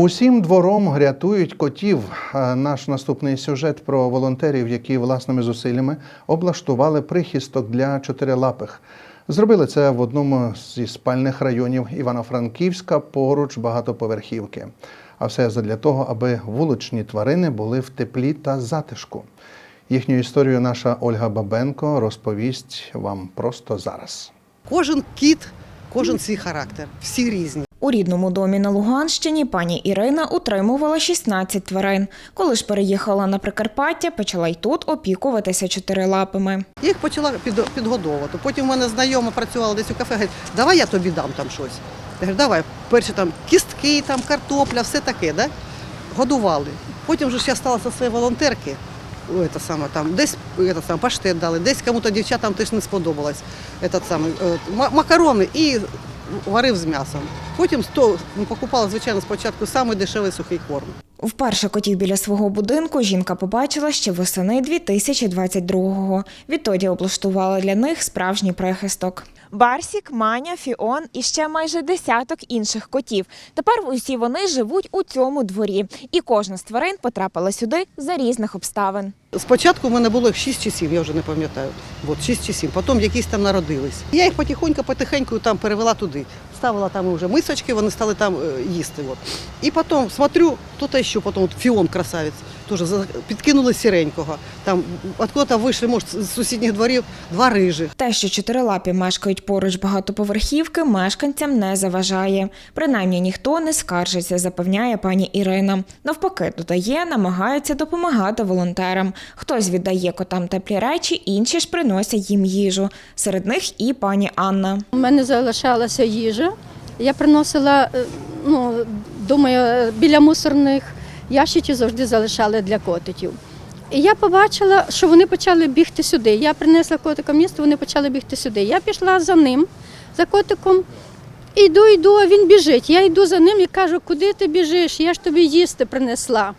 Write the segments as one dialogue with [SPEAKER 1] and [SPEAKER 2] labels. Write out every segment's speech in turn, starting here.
[SPEAKER 1] Усім двором рятують котів. Наш наступний сюжет про волонтерів, які власними зусиллями облаштували прихисток для чотирилапих. Зробили це в одному зі спальних районів Івано-Франківська поруч багатоповерхівки. А все задля того, аби вуличні тварини були в теплі та затишку. Їхню історію наша Ольга Бабенко розповість вам просто зараз.
[SPEAKER 2] Кожен кіт, кожен свій характер, всі різні.
[SPEAKER 3] У рідному домі на Луганщині пані Ірина утримувала 16 тварин. Коли ж переїхала на Прикарпаття, почала й тут опікуватися чотирилапими.
[SPEAKER 2] Їх почала під, підгодовувати. Потім у мене знайома працювала десь у кафе, говорить, давай я тобі дам там щось. Я говорю, давай, перші там кістки, там картопля, все таке, да? годували. Потім вже ж я стала зі своєї волонтерки. о, це саме, там, десь це саме, паштет дали, десь кому-то дівчатам теж не сподобалось. Этот самий, е, макарони і варив з м'ясом. Потім 100, ну, покупала, звичайно, спочатку самий дешевий сухий корм.
[SPEAKER 3] Вперше котів біля свого будинку жінка побачила ще восени 2022-го. Відтоді облаштувала для них справжній прихисток. Барсік, Маня, Фіон і ще майже десяток інших котів. Тепер усі вони живуть у цьому дворі, і кожна з тварин потрапила сюди за різних обставин.
[SPEAKER 2] Спочатку в мене було їх 6 чи 7, я вже не пам'ятаю. От, 6 чи 7. Потім якісь там народились. Я їх потихоньку, потихеньку там перевела туди. Ставила там вже мисочки, вони стали там е, їсти. От. І потім смотрю, хто-то ще, потім от Фіон красавець, теж за- підкинули сіренького. Там откуда вийшли, може, з сусідніх дворів два рижих.
[SPEAKER 3] Те, що чотирилапі мешкають поруч багатоповерхівки, мешканцям не заважає. Принаймні ніхто не скаржиться, запевняє пані Ірина. Навпаки, додає, намагаються допомагати волонтерам. Хтось віддає котам теплі речі, інші ж приносять їм їжу. Серед них і пані Анна.
[SPEAKER 4] У мене залишалася їжа. Я приносила, е, ну, думаю, е, біля мусорних ящиків завжди залишали для котиків. І я побачила, що вони почали бігти сюди. Я принесла котика в місто, вони почали бігти сюди. Я пішла за ним, за котиком. Іду, йду, а він біжить. Я йду за ним і кажу, куди ти біжиш? Я ж тобі їсти принесла.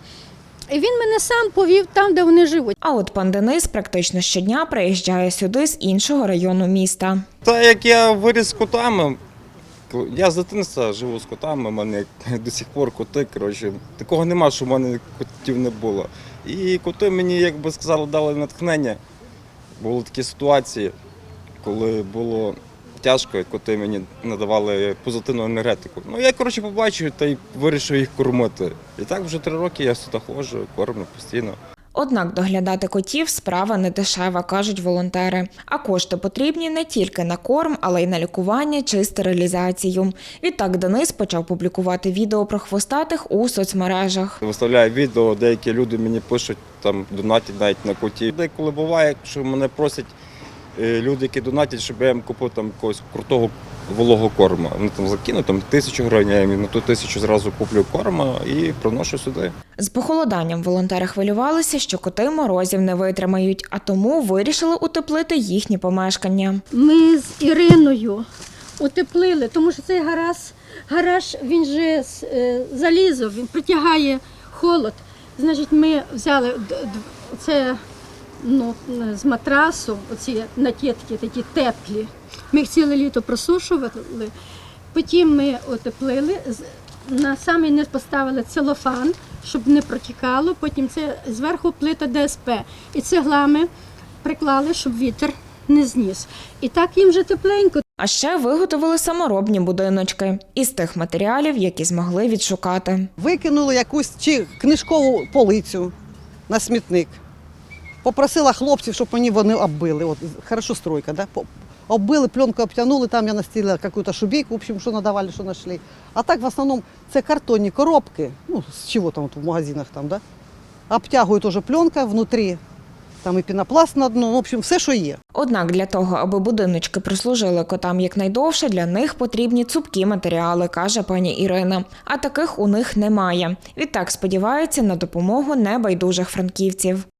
[SPEAKER 4] І він мене сам повів там, де вони живуть.
[SPEAKER 3] А от пан Денис практично щодня приїжджає сюди з іншого району міста.
[SPEAKER 5] Та як я виріс з котами, ко- я з дитинства живу з котами, у мене до сих пор коти. Коротше, такого нема, що в мене котів не було. І коти мені, як би сказали, дали натхнення. Були такі ситуації, коли було тяжко, і коти мені надавали позитивну енергетику. Ну я коротше побачив та й вирішив їх кормити. І так вже три роки я сюди ходжу, кормлю постійно.
[SPEAKER 3] Однак доглядати котів справа не дешева, кажуть волонтери. А кошти потрібні не тільки на корм, але й на лікування чи стерилізацію. Відтак Денис почав публікувати відео про хвостатих у соцмережах.
[SPEAKER 5] Виставляю відео, деякі люди мені пишуть, там донатять навіть на котів. Деколи буває, що мене просять люди, які донатять, щоб я їм купив там якогось крутого вологого корму. Вони там закинуть там тисячу гривень, я їм на ту тисячу зразу куплю корма і приношу сюди.
[SPEAKER 3] З похолоданням волонтери хвилювалися, що коти морозів не витримають, а тому вирішили утеплити їхні помешкання.
[SPEAKER 4] Ми з Іриною утеплили, тому що цей гараж, гараж він же е, залізо, він притягає холод. Значить, ми взяли це ну, з матрасу, оці накидки такі теплі. Ми їх ціле літо просушували. Потім ми утеплили, з- на самий низ поставили целофан, щоб не протікало. Потім це зверху плита ДСП. І цеглами приклали, щоб вітер не зніс. І так їм вже тепленько.
[SPEAKER 3] А ще виготовили саморобні будиночки із тих матеріалів, які змогли відшукати.
[SPEAKER 2] Викинули якусь чи книжкову полицю на смітник. Попросила хлопців, щоб мені вони оббили. От, хорошо стройка, да? Оббили, пленку обтянули, там я настелила какую-то шубейку, в общем, що надавали, що знайшли. А так в основному це картонні коробки, ну, з чого там от в магазинах там, да? Обтягують уже пленка внутрі, там і пінопласт на дно, в общем, все, що є.
[SPEAKER 3] Однак для того, аби будиночки прослужили котам якнайдовше, для них потрібні цупкі матеріали, каже пані Ірина. А таких у них немає. Відтак сподіваються на допомогу небайдужих франківців.